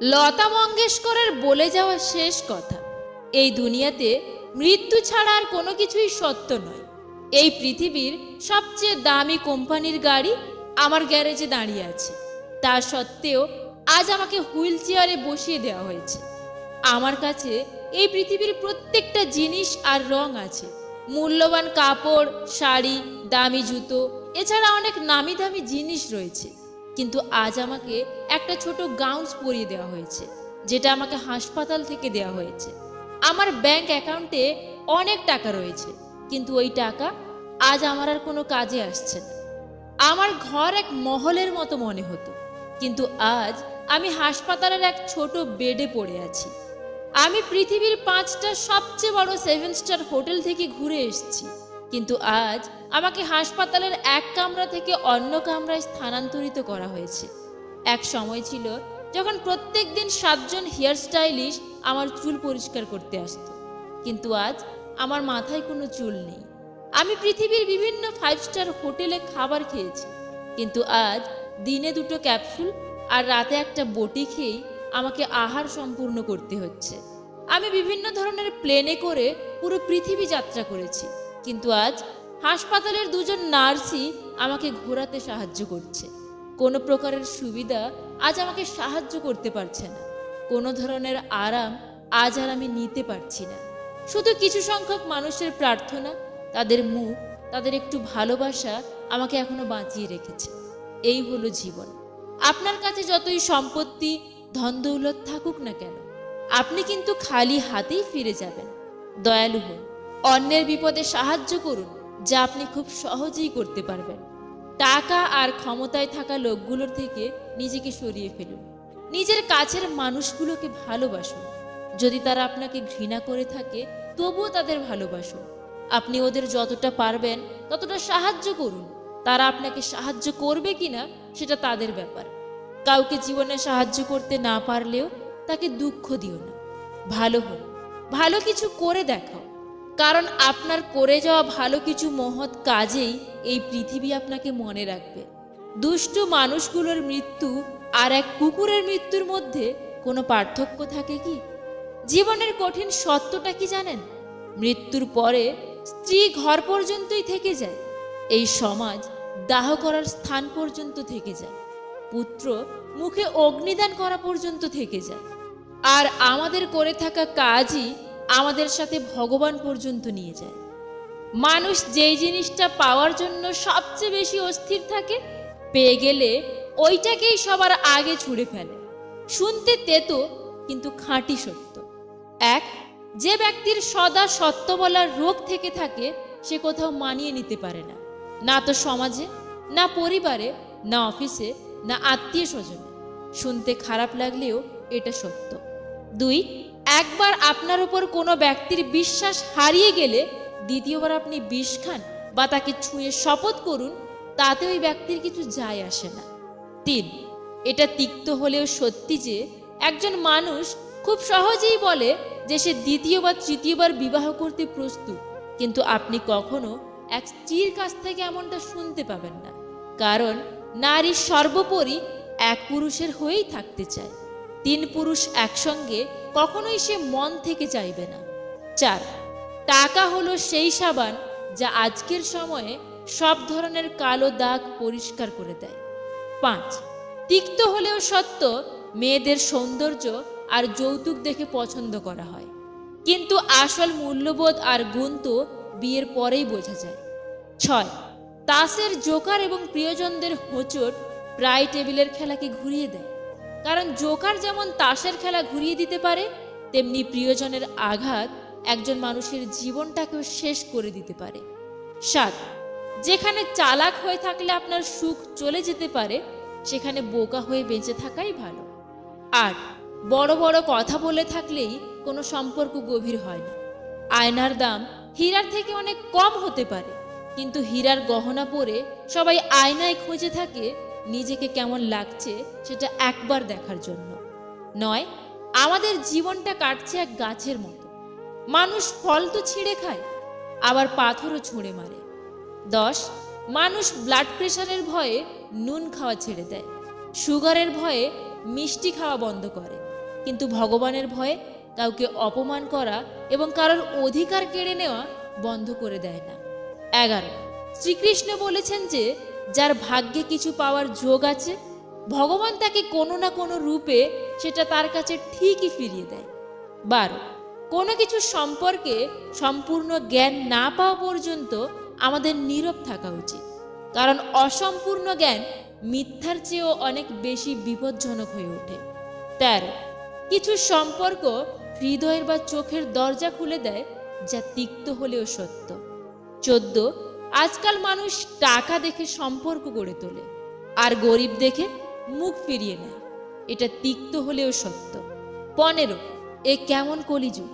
লতা মঙ্গেশকরের বলে যাওয়া শেষ কথা। এই দুনিয়াতে মৃত্যু ছাড়া আর কোনো কিছুই সত্য নয়। এই পৃথিবীর সবচেয়ে দামি কোম্পানির গাড়ি আমার গ্যারেজে দাঁড়িয়ে আছে। তা সত্ত্বেও আজ আমাকে হুইল চেয়ারে বসিয়ে দেওয়া হয়েছে। আমার কাছে এই পৃথিবীর প্রত্যেকটা জিনিস আর রং আছে। মূল্যবান কাপড়, শাড়ি, দামি জুতো, এছাড়া অনেক নামি দামি জিনিস রয়েছে। কিন্তু আজ আমাকে একটা ছোট গাউন্স পরিয়ে দেওয়া হয়েছে, যেটা আমাকে হাসপাতাল থেকে দেওয়া হয়েছে। আমার ব্যাংক অ্যাকাউন্টে অনেক টাকা রয়েছে, কিন্তু ওই টাকা আজ আমার আর কোনো কাজে আসছে না। আমার ঘর এক মহলের মতো মনে হতো, কিন্তু আজ আমি হাসপাতালের এক ছোট বেডে পড়ে আছি। আমি পৃথিবীর পাঁচটা সবচেয়ে বড় সেভেন স্টার হোটেল থেকে ঘুরে এসেছি। কিন্তু আজ আমাকে হাসপাতালের এক কামরা থেকে অন্য কামরায় স্থানান্তরিত করা হয়েছে। এক সময় ছিল যখন প্রত্যেক দিন সাতজন হেয়ার স্টাইলিশ আমার চুল পরিষ্কার করতে আসতো। কিন্তু আজ আমার মাথায় কোনো চুল নেই। আমি পৃথিবীর বিভিন্ন ফাইভ স্টার হোটেলে খাবার খেয়েছি। কিন্তু আজ দিনে দুটো ক্যাপসুল আর রাতে একটা বটি খেয়েই আমাকে আহার সম্পূর্ণ করতে হচ্ছে। আমি বিভিন্ন ধরনের প্লেনে করে পুরো পৃথিবী যাত্রা করেছি। কিন্তু আজ হাসপাতালের দুজন নার্সই আমাকে ঘোরাতে সাহায্য করছে। কোনো প্রকারের সুবিধা আজ আমাকে সাহায্য করতে পারছে না। কোনো ধরনের আরাম আজ আর আমি নিতে পারছি না। শুধু কিছু সংখ্যক মানুষের প্রার্থনা, তাদের মুখ, তাদের একটু ভালোবাসা আমাকে এখনও বাঁচিয়ে রেখেছে। এই হলো জীবন। আপনার কাছে যতই সম্পত্তি, ধন দৌলত থাকুক না কেন, আপনি কিন্তু খালি হাতেই ফিরে যাবেন। দয়ালু হন। অন্যের বিপদে সাহায্য করুন, যা আপনি খুব সহজেই করতে পারবেন। টাকা আর ক্ষমতায় থাকা লোকগুলোর থেকে নিজেকে সরিয়ে ফেলুন। নিজের কাছের মানুষগুলোকে ভালোবাসুন। যদি তারা আপনাকে ঘৃণা করে থাকে, তবুও তাদের ভালোবাসুন। আপনি ওদের যতটা পারবেন, ততটা সাহায্য করুন। তারা আপনাকে সাহায্য করবে কিনা, সেটা তাদের ব্যাপার। কাউকে জীবনে সাহায্য করতে না পারলেও তাকে দুঃখ দিও না। ভালো হন ভালো কিছু করে দেখাও। কারণ আপনার করে যাওয়া ভালো কিছু মহৎ কাজেই এই পৃথিবী আপনাকে মনে রাখবে। দুষ্টু মানুষগুলোর মৃত্যু আর এক কুকুরের মৃত্যুর মধ্যে কোনো পার্থক্য থাকে কি? জীবনের কঠিন সত্যটা কি জানেন? মৃত্যুর পরে স্ত্রী ঘর পর্যন্তই থেকে যায়, এই সমাজ দাহ করার স্থান পর্যন্ত থেকে যায়, পুত্র মুখে অগ্নিদান করা পর্যন্ত থেকে যায়। আর আমাদের করে থাকা কাজই আমাদের সাথে ভগবান পর্যন্ত নিয়ে যায়। মানুষ যেই জিনিসটা পাওয়ার জন্য সবচেয়ে বেশি অস্থির থাকে, পেয়ে গেলে ওইটাকেই সবার আগে ছুঁড়ে ফেলে। শুনতে তেতো, কিন্তু খাঁটি সত্য। এক, যে ব্যক্তির সদা সত্য বলার রোগ থেকে থাকে, সে কোথাও মানিয়ে নিতে পারে না। না তো সমাজে, না পরিবারে, না অফিসে, না আত্মীয় স্বজনে শুনতে খারাপ লাগলেও এটা সত্য। দুই একবার আপনার উপর কোনো ব্যক্তির বিশ্বাস হারিয়ে গেলে দ্বিতীয়বার আপনি বিষ খান বা তাকে ছুঁয়ে শপথ করুন, তাতে ওই ব্যক্তির কিছু যায় আসে না। তিন, এটা তিক্ত হলেও সত্যি যে একজন মানুষ খুব সহজেই বলে যে সে দ্বিতীয় বা তৃতীয়বার বিবাহ করতে প্রস্তুত, কিন্তু আপনি কখনো এক স্ত্রীর কাছ থেকে এমনটা শুনতে পাবেন না। কারণ নারী সর্বোপরি এক পুরুষের হয়েই থাকতে চায়। তিন পুরুষ একসঙ্গে কখনোই সে মন থেকে চাইবে না। চার, টাকা হলো সেই সাবান যা আজকের সময়ে সব ধরনের কালো দাগ পরিষ্কার করে দেয়। পাঁচ, তিক্ত হলেও সত্য, মেয়েদের সৌন্দর্য আর যৌতুক দেখে পছন্দ করা হয়। কিন্তু আসল মূল্যবোধ আর গুণ তো বিয়ের পরেই বোঝা যায়। ছয়, তাসের জোকার এবং প্রিয়জনদের হোঁচট প্রায় টেবিলের খেলাকে ঘুরিয়ে দেয়। কারণ জোকার যেমন তাসের খেলা ঘুরিয়ে দিতে পারে, তেমনি প্রিয়জনের আঘাত একজন মানুষের জীবনটাকেও শেষ করে দিতে পারে। সাত, যেখানে চালাক হয়ে থাকলে আপনার সুখ চলে যেতে পারে, সেখানে বোকা হয়ে বেঁচে থাকাই ভালো। আট, বড় বড় কথা বলে থাকলেই কোনো সম্পর্ক গভীর হয় না। আয়নার দাম হীরার থেকে অনেক কম হতে পারে, কিন্তু হীরার গহনা পরে সবাই আয়নায় খুঁজে থাকে নিজেকে কেমন লাগছে সেটা একবার দেখার জন্য। নয়, আমাদের জীবনটা কাটছে এক গাছের মতো। মানুষ ফল তো ছিঁড়ে খায়, আবার পাথরও ছুঁড়ে মারে। দশ, মানুষ ব্লাড প্রেশারের ভয়ে নুন খাওয়া ছেড়ে দেয়। সুগারের ভয়ে মিষ্টি খাওয়া বন্ধ করে। কিন্তু ভগবানের ভয়ে কাউকে অপমান করা এবং কারোর অধিকার কেড়ে নেওয়া বন্ধ করে দেয় না। এগারো, শ্রীকৃষ্ণ বলেছেন যে যার ভাগ্যে কিছু পাওয়ার যোগ আছে, ভগবান তাকে কোনো না কোনো রূপে সেটা তার কাছে ঠিকই ফিরিয়ে দেয়। বারো, কোনো কিছু সম্পর্কে সম্পূর্ণ জ্ঞান না পাওয়া পর্যন্ত আমাদের নীরব থাকা উচিত। কারণ অসম্পূর্ণ জ্ঞান মিথ্যার চেয়েও অনেক বেশি বিপজ্জনক হয়ে ওঠে। তেরো, কিছু সম্পর্ক হৃদয়ের বা চোখের দরজা খুলে দেয় যা তিক্ত হলেও সত্য। চোদ্দ আজকাল মানুষ টাকা দেখে সম্পর্ক গড়ে তোলে, আর গরিব দেখে মুখ ফিরিয়ে নেয়। এটা তিক্ত হলেও সত্য। পনেরো, এ কেমন কলিযুগ,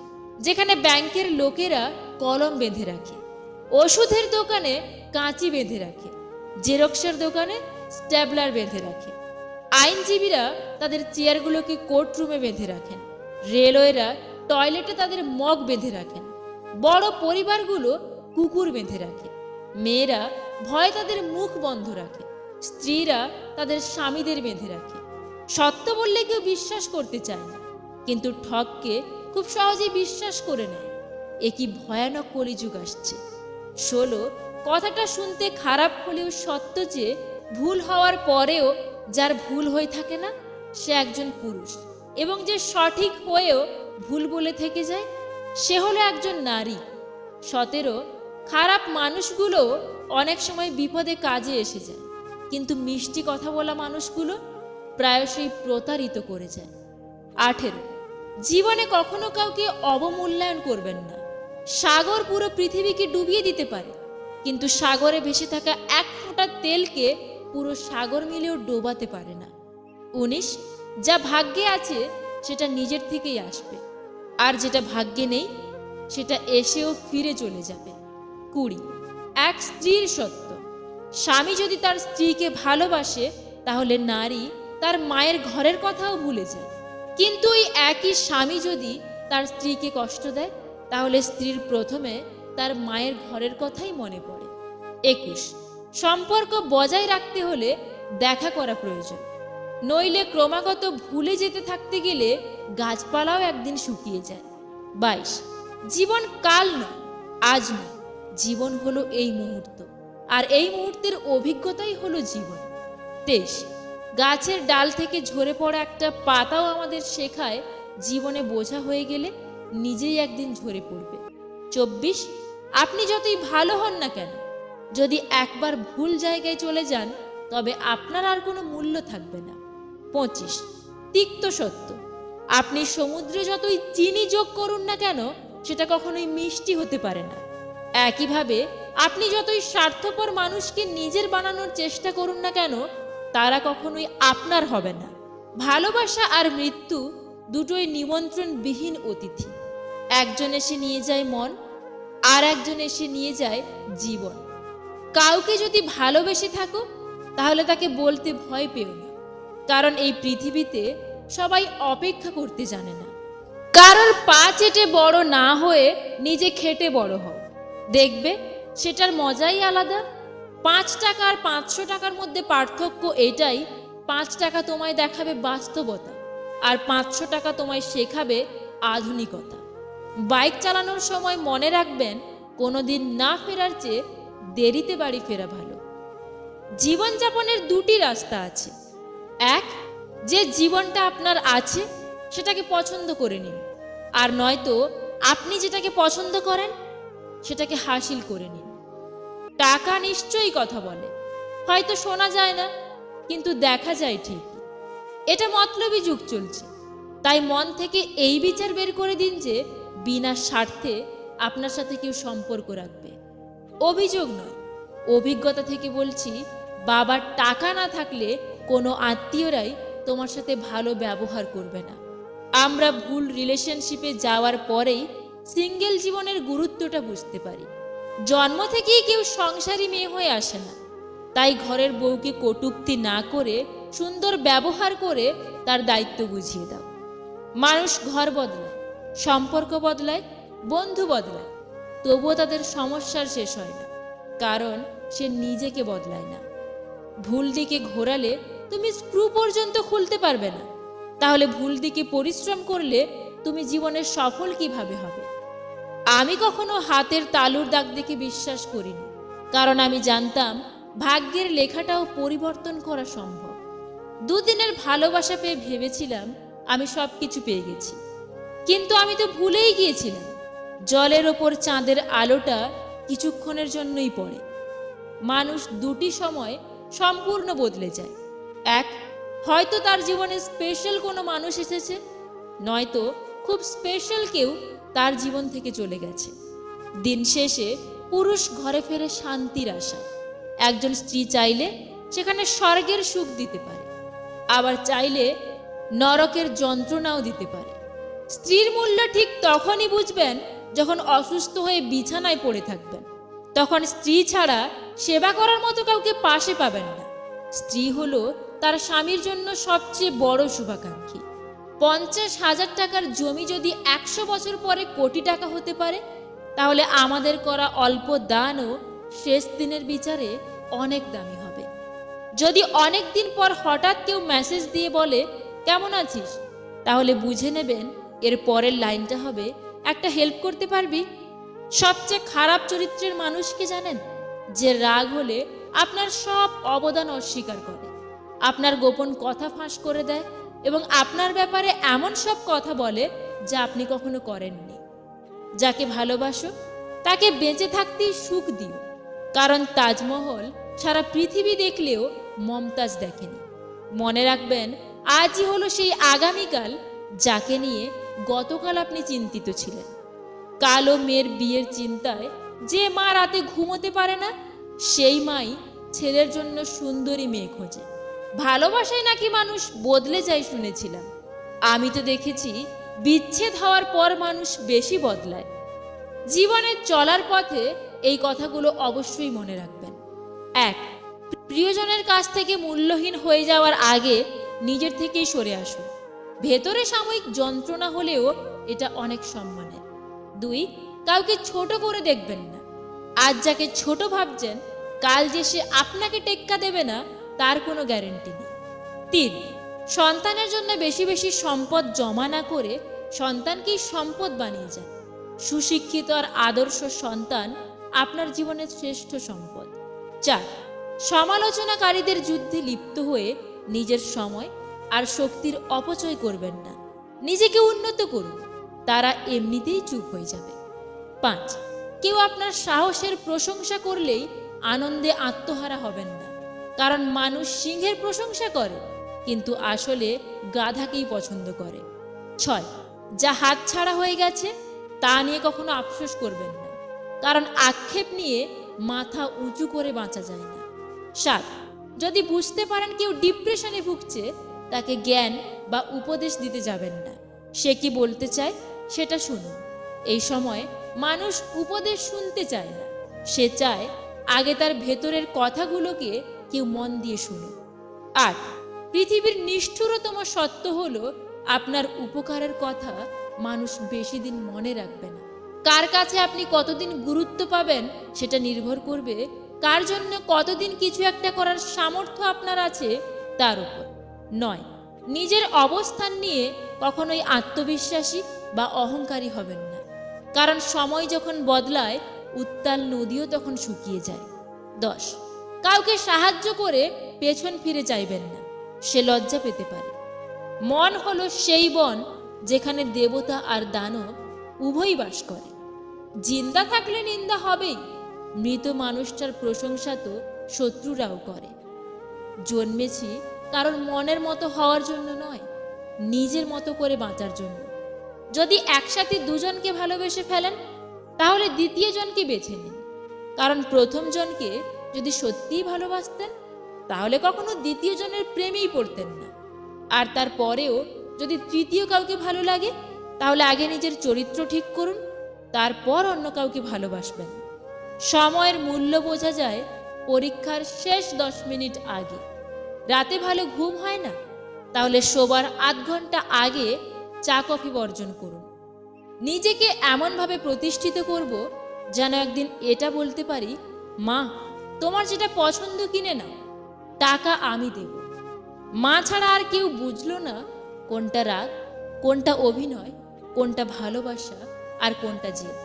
যেখানে ব্যাংকের লোকেরা কলম বেঁধে রাখে, ওষুধের দোকানে কাঁচি বেঁধে রাখে, জেরক্সের দোকানে স্ট্যাবলার বেঁধে রাখে। আইনজীবীরা তাদের চেয়ারগুলোকে কোর্টরুমে বেঁধে রাখেন, রেলওয়েরা টয়লেটে তাদের মগ বেঁধে রাখেন, বড় পরিবারগুলো কুকুর বেঁধে রাখে। মেয়েরা ভয় তাদের মুখ বন্ধ রাখে, স্ত্রীরা তাদের স্বামীদের বেঁধে রাখে। সত্য বললে কেউ বিশ্বাস করতে চায় না, কিন্তু ঠককে খুব সহজেই বিশ্বাস করে নেয়। এ কি ভয়ানক কলিযুগ আসছে। ষোলো কথাটা শুনতে খারাপ হলেও সত্য যে, ভুল হওয়ার পরেও যার ভুল হয়ে থাকে না, সে একজন পুরুষ। এবং যে সঠিক হয়েও ভুল বলে থেকে যায়, সে হলো একজন নারী। সতেরো খারাপ মানুষগুলো অনেক সময় বিপদে কাজে এসে যায়। কিন্তু মিষ্টি কথা বলা মানুষগুলো প্রায়শই প্রতারিত করে যায়। আঠেরো। জীবনে কখনো কাউকে অবমূল্যায়ন করবেন না। সাগর পুরো পৃথিবীকে ডুবিয়ে দিতে পারে, কিন্তু সাগরে ভেসে থাকা এক ফোঁটা তেলকে পুরো সাগর মিলেও ডোবাতে পারে না। উনিশ। যা ভাগ্যে আছে, সেটা নিজের থেকেই আসবে। আর যেটা ভাগ্যে নেই, সেটা এসেও ফিরে চলে যাবে। কুড়ি। এক স্ত্রীর সত্য। স্বামী যদি তার স্ত্রীকে ভালোবাসে, তাহলে নারী তার মায়ের ঘরের কথাও ভুলে যায়। কিন্তু ওই একই স্বামী যদি তার স্ত্রীকে কষ্ট দেয়, তাহলে স্ত্রীর প্রথমে তার মায়ের ঘরের কথাই মনে পড়ে। একুশ। সম্পর্ক বজায় রাখতে হলে দেখা করা প্রয়োজন। নইলে ক্রমাগত ভুলে যেতে থাকতে গেলে গাছপালাও একদিন শুকিয়ে যায়। বাইশ। জীবন কাল নয়, আজ নয়। জীবন হলো এই মুহূর্ত। আর এই মুহূর্তের অভিজ্ঞতাই হলো জীবন। তেইশ গাছের ডাল থেকে ঝরে পড়া একটা পাতাও আমাদের শেখায় জীবনে বোঝা হয়ে গেলে নিজেই একদিন ঝরে পড়বে। চব্বিশ, আপনি যতই ভালো হন না কেন, যদি একবার ভুল জায়গায় চলে যান, তবে আপনার আর কোনো মূল্য থাকবে না। পঁচিশ, তিক্ত সত্য, আপনি সমুদ্রে যতই চিনি যোগ করুন না কেন, সেটা কখনোই মিষ্টি হতে পারে না। একইভাবে, আপনি যতই স্বার্থপর মানুষকে নিজের বানানোর চেষ্টা করুন না কেন, তারা কখনোই আপনার হবে না। ভালোবাসা আর মৃত্যু দুটোই নিমন্ত্রণবিহীন অতিথি। একজন এসে নিয়ে যায় মন, আর একজন এসে নিয়ে যায় জীবন। কাউকে যদি ভালোবেসে থাকো, তাহলে তাকে বলতে ভয় পেও না। কারণ এই পৃথিবীতে সবাই অপেক্ষা করতে জানে না। কারোর পা চেটে বড় না হয়ে নিজে খেটে বড় হও। দেখবে সেটার মজাই আলাদা। পাঁচ টাকা আর পাঁচশো টাকার মধ্যে পার্থক্য এটাই, পাঁচ টাকা তোমায় দেখাবে বাস্তবতা আর পাঁচশো টাকা তোমায় শেখাবে আধুনিকতা। বাইক চালানোর সময় মনে রাখবেন, কোনোদিন না ফেরার চেয়ে দেরিতে বাড়ি ফেরা ভালো। জীবনযাপনের দুটি রাস্তা আছে। এক, যে জীবনটা আপনার আছে, সেটাকে পছন্দ করে নিন। আর নয়তো, আপনি যেটাকে পছন্দ করেন সেটাকে হাসিল করে নিন। টাকা নিশ্চয়ই কথা বলে। হয়তো শোনা যায় না, কিন্তু দেখা যায় ঠিক এটা মতলবই যুগ চলছে। তাই মন থেকে এই বিচার বের করে দিন যে বিনা স্বার্থে আপনার সাথে কেউ সম্পর্ক রাখবে। অভিযোগ নয়। অভিজ্ঞতা থেকে বলছি, বাবার টাকা না থাকলে কোনো আত্মীয়রাই তোমার সাথে ভালো ব্যবহার করবে না। আমরা ভুল রিলেশনশিপে যাওয়ার পরেই সিঙ্গেল জীবনের গুরুত্বটা বুঝতে পারি। জন্ম থেকেই কেউ সংসারী মেয়ে হয়ে আসে না। তাই ঘরের বউকে কটূক্তি না করে, সুন্দর ব্যবহার করে তার দায়িত্ব বুঝিয়ে দাও। মানুষ ঘর বদলায়, সম্পর্ক বদলায়, বন্ধু বদলায়। তবুও তাদের সমস্যার শেষ হয় না, কারণ সে নিজেকে বদলায় না। ভুল দিকে ঘোরালে তুমি স্ক্রু পর্যন্ত খুলতে পারবে না। তাহলে ভুল দিকে পরিশ্রম করলে তুমি জীবনের সফল কীভাবে হবে? আমি কখনো হাতের তালুর দাগ দেখে বিশ্বাস করিনি, কারণ আমি জানতাম ভাগ্যের লেখাটাও পরিবর্তন করা সম্ভব। দুদিনের ভালোবাসা পেয়ে ভেবেছিলাম আমি সব কিছু পেয়ে গেছি, কিন্তু আমি তো ভুলেই গিয়েছিলাম। জলের ওপর চাঁদের আলোটা কিছুক্ষণের জন্যই পড়ে। মানুষ দুটি সময় সম্পূর্ণ বদলে যায়। এক, হয়তো তার জীবনে স্পেশাল কোনো মানুষ এসেছে, নয়তো খুব স্পেশাল কেউ তার জীবন থেকে চলে গেছে। দিন শেষে পুরুষ ঘরে ফেরে শান্তির আশা একজন স্ত্রী চাইলে সেখানে স্বর্গের সুখ দিতে পারে। আবার চাইলে নরকের যন্ত্রণাও দিতে পারে। স্ত্রীর মূল্য ঠিক তখনই বুঝবেন যখন অসুস্থ হয়ে বিছানায় পড়ে থাকবেন। তখন স্ত্রী ছাড়া সেবা করার মতো কাউকে পাশে পাবেন না। স্ত্রী হলো তার স্বামীর জন্য সবচেয়ে বড় শুভাকাঙ্ক্ষী। পঞ্চাশ হাজার টাকার জমি যদি একশো বছর পরে কোটি টাকা হতে পারে, তাহলে আমাদের করা অল্প দানও শেষ দিনের বিচারে অনেক দামি হবে। যদি অনেক দিন পর হঠাৎ কেউ মেসেজ দিয়ে বলে, কেমন আছিস? তাহলে বুঝে নেবেন এর পরের লাইনটা হবে, একটা হেল্প করতে পারবি? সবচেয়ে খারাপ চরিত্রের মানুষকে জানেন? যে রাগ হলে আপনার সব অবদান অস্বীকার করে। আপনার গোপন কথা ফাঁস করে দেয় এবং আপনার ব্যাপারে এমন সব কথা বলে যা আপনি কখনো করেননি। যাকে ভালোবাসো, তাকে বেঁচে থাকতেই সুখ দিও। কারণ তাজমহল সারা পৃথিবী দেখলেও মমতাজ দেখেনি। মনে রাখবেন, আজই হলো সেই আগামীকাল যাকে নিয়ে গতকাল আপনি চিন্তিত ছিলেন। কালো মেয়ের বিয়ের চিন্তায় যে মা রাতে ঘুমোতে পারে না, সেই মাই ছেলের জন্য সুন্দরী মেয়ে খোঁজে। ভালোবাসায় নাকি মানুষ বদলে যায় শুনেছিলাম। আমি তো দেখেছি, বিচ্ছেদ হওয়ার পর মানুষ বেশি বদলায়। জীবনে চলার পথে এই কথাগুলো অবশ্যই মনে রাখবেন। এক, প্রিয়জনের কাছ থেকে মূল্যহীন হয়ে যাওয়ার আগে নিজের থেকেই সরে আসুন। ভেতরে সাময়িক যন্ত্রণা হলেও এটা অনেক সম্মানের। দুই, কাউকে ছোট করে দেখবেন না। আজ যাকে ছোট ভাবছেন, কাল যে সে আপনাকে টেক্কা দেবে না তার কোনো গ্যারেন্টি নেই। তিন, সন্তানের জন্য বেশি বেশি সম্পদ জমা না করে সন্তানকেই সম্পদ বানিয়ে যান। সুশিক্ষিত আর আদর্শ সন্তান আপনার জীবনের শ্রেষ্ঠ সম্পদ। চার, সমালোচনাকারীদের যুদ্ধে লিপ্ত হয়ে নিজের সময় আর শক্তির অপচয় করবেন না। নিজেকে উন্নত করুন, তারা এমনিতেই চুপ হয়ে যাবে। পাঁচ, কেউ আপনার সাহসের প্রশংসা করলেই আনন্দে আত্মহারা হবেন না। কারণ মানুষ সিংহের প্রশংসা করে, কিন্তু আসলে গাধাকেই পছন্দ করে। ছয়, যা হাত ছাড়া হয়ে গেছে, তা নিয়ে কখনো আফসোস করবেন না। কারণ আক্ষেপ নিয়ে মাথা উঁচু করে বাঁচা যায় না। সাত, যদি বুঝতে পারেন কেউ ডিপ্রেশনে ভুগছে, তাকে জ্ঞান বা উপদেশ দিতে যাবেন না। সে কি বলতে চায়, সেটা শুনুন। এই সময় মানুষ উপদেশ শুনতে চায় না। সে চায়, আগে তার ভেতরের কথাগুলোকে কেউ মন দিয়ে শুনুক আট পৃথিবীর নিষ্ঠুরতম সত্য হলো, আপনার উপকারের কথা মানুষ বেশি দিন মনে রাখবে না। কার কাছে আপনি কতদিন গুরুত্ব পাবেন সেটা নির্ভর করবে কার জন্য কতদিন কিছু একটা করার সামর্থ্য আপনার আছে তার উপর। নয়, নিজের অবস্থান নিয়ে কখনোই আত্মবিশ্বাসী বা অহংকারী হবেন না। কারণ সময় যখন বদলায়, উত্তাল নদীও তখন শুকিয়ে যায়। দশ কাউকে সাহায্য করে পেছন ফিরে চাইবেন না, সে লজ্জা পেতে পারে। মন হলো সেই বন যেখানে দেবতা আর দানব উভয়ই বাস করে। জিন্দা থাকলে নিন্দা হবেই, মৃত মানুষটার প্রশংসা তো শত্রুরাও করে। জন্মেছি কারণ মনের মতো হওয়ার জন্য নয়, নিজের মতো করে বাঁচার জন্য। যদি একসাথে দুজনকে ভালোবেসে ফেলেন, তাহলে দ্বিতীয় জনকে বেছে নিন। কারণ প্রথম জনকে যদি সত্যিই ভালোবাসতেন, তাহলে কখনো দ্বিতীয় জনের প্রেমেই পড়তেন না। আর তারপরেও যদি তৃতীয় কাউকে ভালো লাগে, তাহলে আগে নিজের চরিত্র ঠিক করুন, তারপর অন্য কাউকে ভালোবাসবেন। সময়ের মূল্য বোঝা যায় পরীক্ষার শেষ দশ মিনিট আগে। রাতে ভালো ঘুম হয় না, তাহলে শোবার আধ ঘণ্টা আগে চা, কফি বর্জন করুন। নিজেকে এমনভাবে প্রতিষ্ঠিত করব যেন একদিন এটা বলতে পারি, মা তোমার যেটা পছন্দ কিনে নাও, টাকা আমি দেব। মা ছাড়া আর কেউ বুঝলো না কোনটা রাগ, কোনটা অভিনয়, কোনটা ভালোবাসা আর কোনটা জেদ।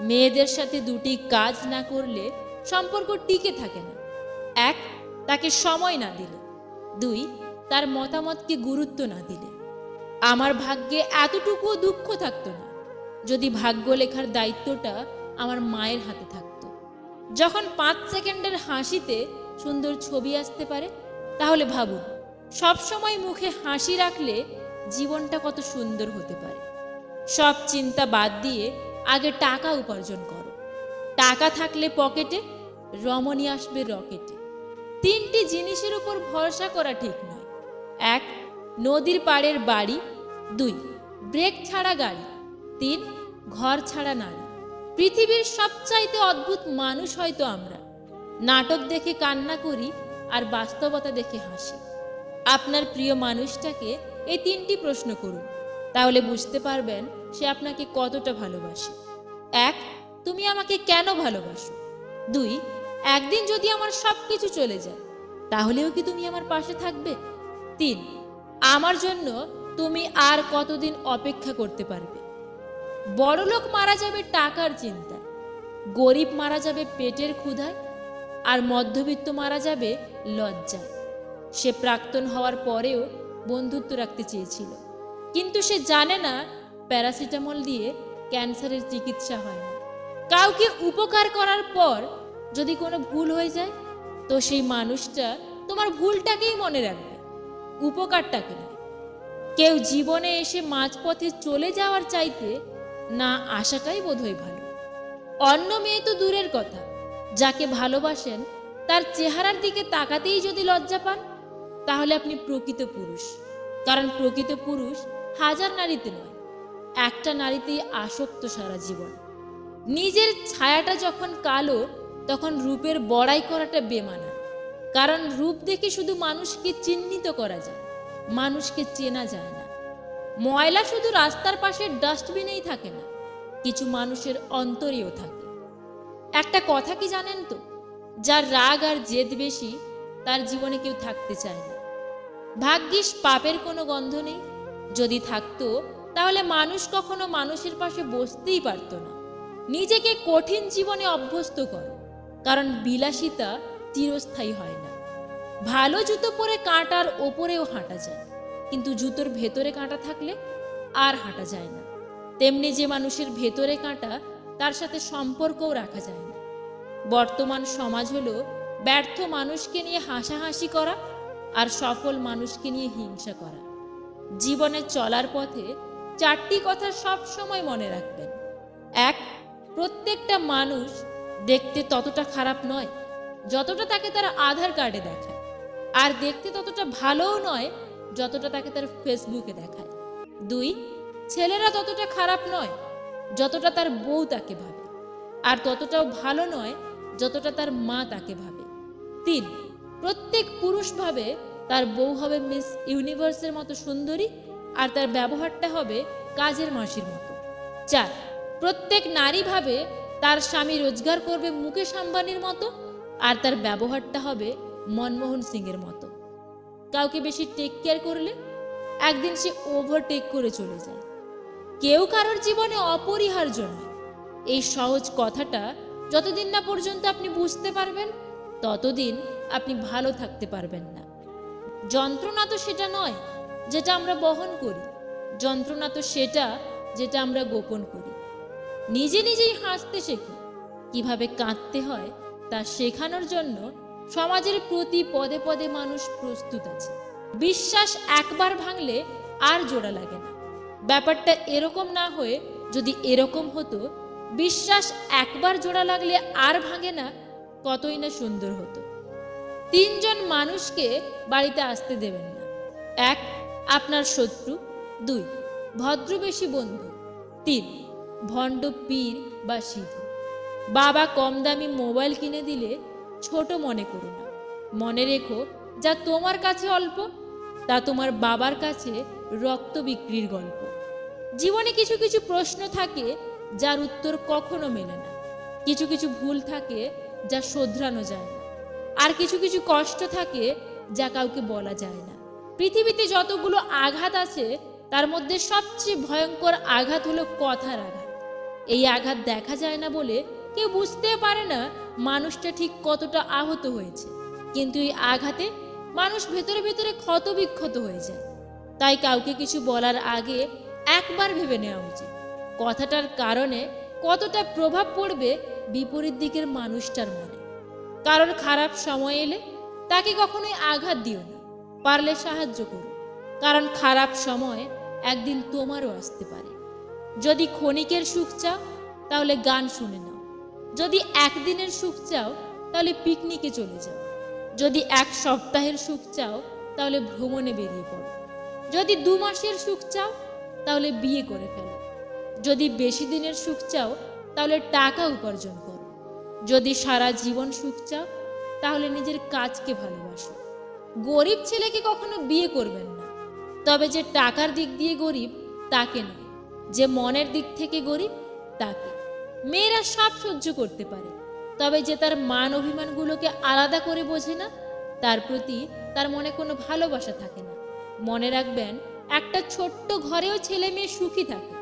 মেয়েদের সাথে দুটি কাজ না করলে সম্পর্ক টিকে থাকে না। এক, তাকে সময় না দিলে। দুই, তার মতামতকে গুরুত্ব না দিলে। আমার ভাগ্যে এতটুকুও দুঃখ থাকতো না। যদি ভাগ্য লেখার দায়িত্বটা আমার মায়ের হাতে থাকতো। যখন পাঁচ সেকেন্ডের হাসিতে সুন্দর ছবি আসতে পারে, তাহলে ভাবুন, সব সময় মুখে হাসি রাখলে জীবনটা কত সুন্দর হতে পারে। সব চিন্তা বাদ দিয়ে আগে টাকা উপার্জন করো। টাকা থাকলে পকেটে, রমণী আসবে রকেটে। তিনটি জিনিসের উপর ভরসা করা ঠিক নয়। এক, নদীর পাড়ের বাড়ি। দুই, ব্রেক ছাড়া গাড়ি। তিন, ঘর ছাড়া নারী। পৃথিবীর সবচাইতে অদ্ভুত মানুষ হয়তো আমরা। নাটক দেখে কান্না করি আর বাস্তবতা দেখে হাসি। আপনার প্রিয় মানুষটাকে এই তিনটি প্রশ্ন করুন। তাহলে বুঝতে পারবেন সে আপনাকে কতটা ভালোবাসে। এক, তুমি আমাকে কেন ভালোবাসো? দুই, একদিন যদি আমার সব কিছু চলে যায়, তাহলেও কি তুমি আমার পাশে থাকবে? তিন, আমার জন্য তুমি আর কতদিন অপেক্ষা করতে পারবে? বড়লোক মারা যাবে টাকার চিন্তায়, গরিব মারা যাবে পেটের ক্ষুধায়, আর মধ্যবিত্ত মারা যাবে লজ্জায়। সে প্রাক্তন হওয়ার পরেও বন্ধুত্ব রাখতে চেয়েছিল, কিন্তু সে জানে না প্যারাসিটামল দিয়ে ক্যান্সারের চিকিৎসা হয় না। কাউকে উপকার করার পর যদি কোনো ভুল হয়ে যায়, তো সেই মানুষটা তোমার ভুলটাকেই মনে রাখবে, উপকারটাকে কেউ জীবনে এসে মাঝপথে চলে যাওয়ার চাইতে না আসাটাই বোধহয় ভালো। অন্য মেয়ে তো দূরের কথা। যাকে ভালোবাসেন, তার চেহারার দিকে তাকাতেই যদি লজ্জা পান, তাহলে আপনি প্রকৃত পুরুষ। কারণ প্রকৃত পুরুষ হাজার নারীতে নয়, একটা নারীতেই আসক্ত সারা জীবন। নিজের ছায়াটা যখন কালো, তখন রূপের বড়াই করাটা বেমানা কারণ রূপ দেখে শুধু মানুষকে চিহ্নিত করা যায়, মানুষকে চেনা যায় না। ময়লা শুধু রাস্তার পাশের ডাস্টবিনেই থাকে না, কিছু মানুষের অন্তরেও থাকে। একটা কথা কি জানেন তো, যার রাগ আর জেদ বেশি, তার জীবনে কেউ থাকতে চায় না। ভাগ্যিস পাপের কোনো গন্ধ নেই, যদি থাকতো, তাহলে মানুষ কখনো মানুষের পাশে বসতেই পারত না। নিজেকে কঠিন জীবনে অভ্যস্ত করো, কারণ বিলাসিতা চিরস্থায়ী হয় না। ভালো জুতো পরে কাঁটার ওপরেও হাঁটা যায় কিন্তু জুতোর ভেতরে কাঁটা থাকলে আর হাঁটা যায় না। তেমনি যে মানুষের ভেতরে কাঁটা, তার সাথে সম্পর্কও রাখা যায় না। বর্তমান সমাজ হলো ব্যর্থ মানুষকে নিয়ে হাসাহাসি করা আর সফল মানুষকে নিয়ে হিংসা করা। জীবনে চলার পথে চারটি কথা সব সময় মনে রাখবেন। এক, প্রত্যেকটা মানুষ দেখতে ততটা খারাপ নয়, যতটা তাকে তার আধার কার্ডে দেখায়। আর দেখতে ততটা ভালোও নয় যতটা তাকে তার ফেসবুকে দেখায়। দুই, ছেলেরা ততটা খারাপ নয়, যতটা তার বউ তাকে ভাবে। আর ততটাও ভালো নয়, যতটা তার মা তাকে ভাবে। তিন, প্রত্যেক পুরুষ ভাবে তার বউ হবে মিস ইউনিভার্সের মতো সুন্দরী আর তার ব্যবহারটা হবে কাজের মাসির মতো। চার, প্রত্যেক নারী ভাবে তার স্বামী রোজগার করবে মুকেশ আম্বানির মতো আর তার ব্যবহারটা হবে মনমোহন সিংয়ের মতো। কাউকে বেশি টেক কেয়ার করলে একদিন সে ওভারটেক করে চলে যায়। কেউ কারোর জীবনে অপরিহার্য নয়। এই সহজ কথাটা যতদিন না পর্যন্ত আপনি বুঝতে পারবেন, ততদিন আপনি ভালো থাকতে পারবেন না। যন্ত্রণা তো সেটা নয় যেটা আমরা বহন করি। যন্ত্রণা তো সেটা যেটা আমরা গোপন করি। নিজে নিজেই হাসতে শেখো। কীভাবে কাঁদতে হয় তা শেখানোর জন্য সমাজের প্রতি পদে পদে মানুষ প্রস্তুত আছে। বিশ্বাস একবার ভাঙলে আর জোড়া লাগে না। ব্যাপারটা এরকম না হয়ে যদি এরকম হতো, বিশ্বাস একবার জোড়া লাগলে আর ভাঙে না, কতই না সুন্দর হতো। তিনজন মানুষকে বাড়িতে আসতে দেবেন না। এক, আপনার শত্রু। দুই ভদ্রবেশী বন্ধু। তিন, ভণ্ড পীর বা সিধু। বাবা কম দামি মোবাইল কিনে দিলে ছোট মনে করো না। মনে রেখো, যা তোমার কাছে অল্প, তা তোমার বাবার কাছে রক্ত বিক্রির গল্প। জীবনে কিছু কিছু প্রশ্ন থাকে যার উত্তর কখনো মেলে না। কিছু কিছু ভুল থাকে যা শোধরানো যায় না। আর কিছু কিছু কষ্ট থাকে যা কাউকে বলা যায় না। পৃথিবীতে যতগুলো আঘাত আছে, তার মধ্যে সবচেয়ে ভয়ঙ্কর আঘাত হলো কথার আঘাত। এই আঘাত দেখা যায় না বলে কেউ বুঝতে পারে না মানুষটা ঠিক কতটা আহত হয়েছে। কিন্তু এই আঘাতে মানুষ ভেতরে ভেতরে ক্ষতবিক্ষত হয়ে যায়। তাই কাউকে কিছু বলার আগে একবার ভেবে নেওয়া উচিত। কথাটার কারণে কতটা প্রভাব পড়বে বিপরীত দিকের মানুষটার মনে। কারোর খারাপ সময় এলে তাকে কখনোই আঘাত দিও না। পারলে সাহায্য করো। কারণ খারাপ সময় একদিন তোমারও আসতে পারে। যদি ক্ষণিকের সুখ চাও, তাহলে গান শুনে নাও। যদি একদিনের সুখ চাও, তাহলে পিকনিকে চলে যাও। যদি এক সপ্তাহের সুখ চাও, তাহলে ভ্রমণে বেরিয়ে পড়ো। যদি দু মাসের সুখ চাও, তাহলে বিয়ে করে ফেলো। যদি বেশি দিনের সুখ চাও, তাহলে টাকা উপার্জন করো। যদি সারা জীবন সুখ চাও, তাহলে নিজের কাজকে ভালোবাসো। গরিব ছেলেকে কখনো বিয়ে করবেন না। তবে যে টাকার দিক দিয়ে গরিব, তাকে নয়। যে মনের দিক থেকে গরিব, তাকে। মেয়েরা সব সহ্য করতে পারে। তবে যে তার মান অভিমানগুলোকে আলাদা করে বোঝে না, তার প্রতি তার মনে কোনো ভালোবাসা থাকে না। মনে রাখবেন, একটা ছোট্ট ঘরেও ছেলে মেয়ে সুখী থাকে,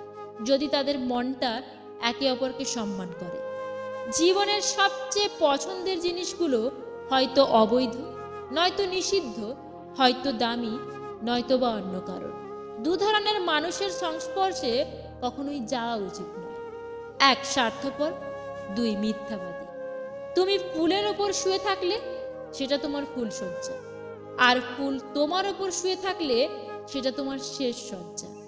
যদি তাদের মনটা একে অপরকে সম্মান করে। জীবনের সবচেয়ে পছন্দের জিনিসগুলো হয়তো অবৈধ, নয়তো নিষিদ্ধ, হয়তো দামি, নয়তো বা অন্য কারণ। দু ধরনের মানুষের সংস্পর্শে কখনোই যাওয়া উচিত নয় এক স্বার্থপর, দুই মিথ্যাবাদী। তুমি ফুলের ওপর শুয়ে থাকলে সেটা তোমার ফুল সজ্জা। আর ফুল তোমার ওপর শুয়ে থাকলে সেটা তোমার শেষ সজ্জা।